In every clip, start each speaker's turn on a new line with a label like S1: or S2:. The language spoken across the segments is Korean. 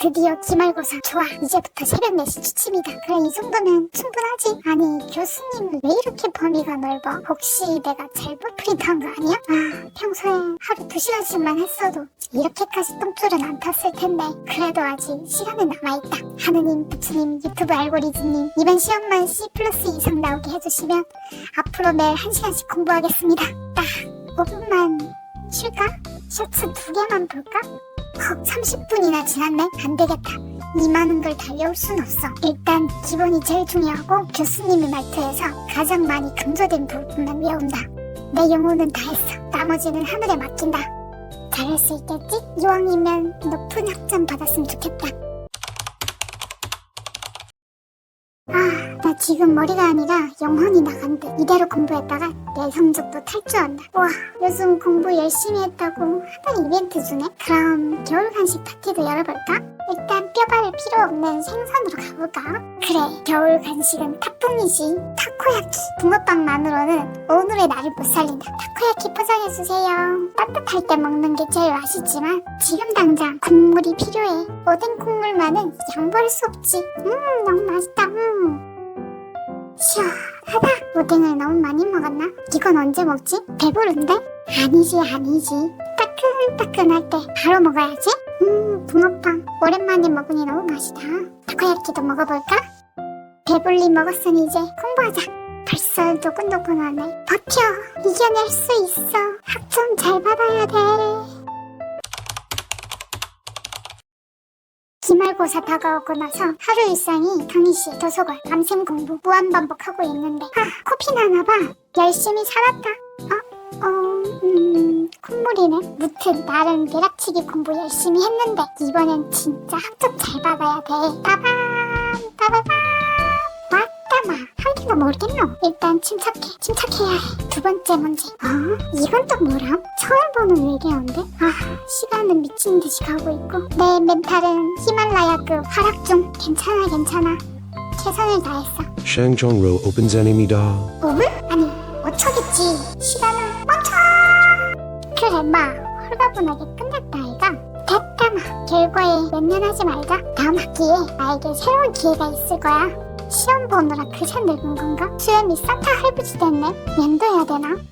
S1: 드디어 기말고사 좋아. 이제부터 새벽 4시 취침이다. 그래 이 정도면 충분하지? 아니 교수님은 왜 이렇게 범위가 넓어? 혹시 내가 잘못 프린트한 거 아니야? 아 평소에 하루 2시간씩만 했어도 이렇게까지 똥줄은 안 탔을 텐데. 그래도 아직 시간은 남아있다. 하느님 부처님 유튜브 알고리즘님 이번 시험만 C 플러스 이상 나오게 해주시면 앞으로 매일 1시간씩 공부하겠습니다. 딱 5분만 쉴까? 셔츠 두 개만 볼까? 헉, 30분이나 지났네? 안 되겠다. 이 많은 걸 달려올 순 없어. 일단 기본이 제일 중요하고 교수님의 말투에서 가장 많이 강조된 부분만 외운다. 내 영혼은 다 했어. 나머지는 하늘에 맡긴다. 잘할 수 있겠지? 이왕이면 높은 학점 받았으면 좋겠다. 아, 나 지금 머리가 아니라 영혼이 나간 듯. 이대로 공부했다가 내 성적도 탈주한다. 와, 요즘 공부 열심히 했다고 하던 이벤트 주네? 그럼 겨울 간식 파티도 열어볼까? 일단 뼈바를 필요 없는 생선으로 가볼까? 그래, 겨울 간식은 탁풍이지. 타코야키. 붕어빵만으로는 오늘의 나를 못 살린다. 타코야키 포장해주세요. 따뜻할 때 먹는 게 제일 맛있지만 지금 당장 국물이 필요해. 오뎅 국물만은 양보할 수 없지. 음, 너무 맛있다. 음. 시원하다. 오뎅을 너무 많이 먹었나? 이건 언제 먹지? 배부른데? 아니지, 아니지. 따끈따끈할 때 바로 먹어야지. 음, 붕어빵. 오랜만에 먹으니 너무 맛있다. 타코야키도 먹어볼까? 배불리 먹었으니 이제 공부하자. 벌써 노곤노곤하네. 버텨. 이겨낼 수 있어. 학점 잘 받아야 돼. 기말고사 다가오고 나서 하루 일상이 강의실, 도서관, 밤샘 공부 무한 반복하고 있는데 아, 코피 나나 봐. 열심히 살았다. 어? 어... 음... 콧물이네. 무튼 나름 내락치기 공부 열심히 했는데 이번엔 진짜 학점 잘 받아야 돼. 따밤! 따바밤! 왔다마! 한 개도 모르겠노? 일단 침착해. 침착해야 해. 두 번째 문제. 어? 이건 또 뭐람? 처음 보는 외계어인데? 아, 시간은 미친 듯이 가고 있고 내 멘탈은 히말라야급 활약 중. 괜찮아, 괜찮아. 최선을 다했어.
S2: 샹정로 opens enemy da.
S1: 5분? 아니, 5초겠지. 시간을 멈춰! 그래, 마. 홀가분하게 끝났다, 아이가. 됐다, 마. 결과에 연연하지 말자. 다음 학기에 나에게 새로운 기회가 있을 거야. 시험 보느라 그새 늙은 건가? 수염이 산타 할아버지 됐네. 면도해야 되나?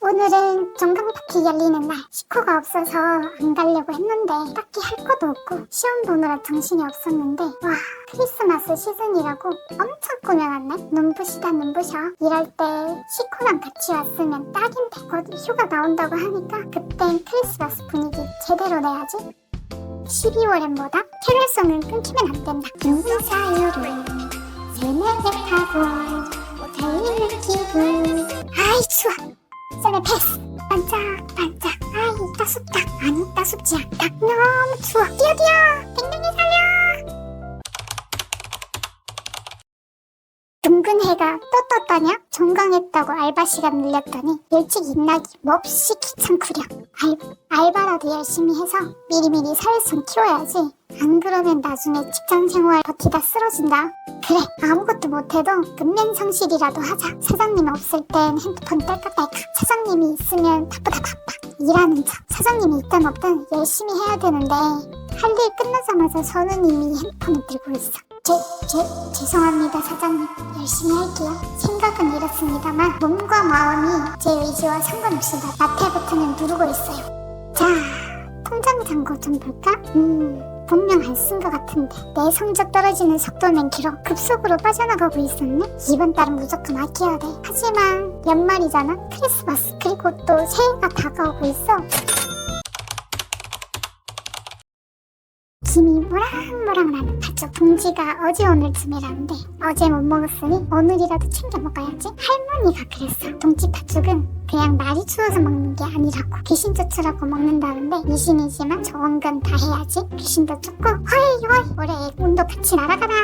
S1: 오늘은 정강 파티 열리는 날 식구가 없어서 안 가려고 했는데 딱히 할 것도 없고 시험 보느라 정신이 없었는데 와 크리스마스 시즌이라고 엄청 꾸며놨네 눈부시다 눈부셔 이럴 때 식구랑 같이 왔으면 딱인데 곧 휴가 나온다고 하니까 그땐 크리스마스 분위기 제대로 내야지 12월엔 뭐다? 캐롤송은 끊기면 안 된다. 누구 사유를 스매직하고 달리는 기분 아이 추워. 썰매 패스. 반짝반짝. 아이 따숩다. 아니 따숩지 않다. 너무 추워. 뛰어 뛰어 둥근 해가 또 떴다냐? 종강했다고 알바 시간 늘렸더니 일찍 일나기 몹시 귀찮구려. 알, 알바라도 열심히 해서 미리미리 좀 키워야지. 안 그러면 나중에 직장 생활 버티다 쓰러진다. 그래 아무것도 못해도 근면 성실이라도 하자. 사장님 없을 땐 핸드폰 딸깍딸깍. 사장님이 있으면 바쁘다 바빠. 일하는 척. 사장님이 있든 없든 열심히 해야 되는데 할 일 끝나자마자 이미 핸드폰을 들고 있어 제, 제, 죄송합니다 사장님. 열심히 할게요. 생각은 이렇습니다만 몸과 마음이 제 의지와 상관없이 나태부터는 누르고 있어요. 자 통장 잔고 좀 볼까? 음 분명 안 쓴 것 같은데. 내 성적 떨어지는 속도는 길어 급속으로 빠져나가고 있었네. 이번 달은 무조건 아껴야 돼. 하지만 연말이잖아. 크리스마스 그리고 또 새해가 다가오고 있어 김이 모락모락 나는 가족 동지가 어제 오늘쯤이라는데 어제 못 먹었으니 오늘이라도 챙겨 먹어야지. 할머니가 그랬어. 동지 팥죽은 그냥 날이 추워서 먹는 게 아니라고. 귀신 쫓으라고 먹는다는데 미신이지만 좋은 건 다 해야지. 귀신도 쫓고 허이 허이 올해 운도 같이 날아가라.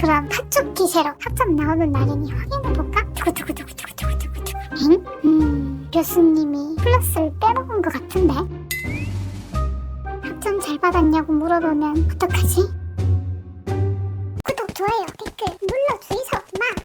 S1: 그럼 팥죽 기세로 학점 나오는 날이니 확인해볼까? 두구두구두구두구두구두구두구. 엥? 음 교수님이 플러스를 빼먹은 것 같은데 받았냐고 물어보면 어떡하지? 구독, 좋아요, 댓글 눌러주이소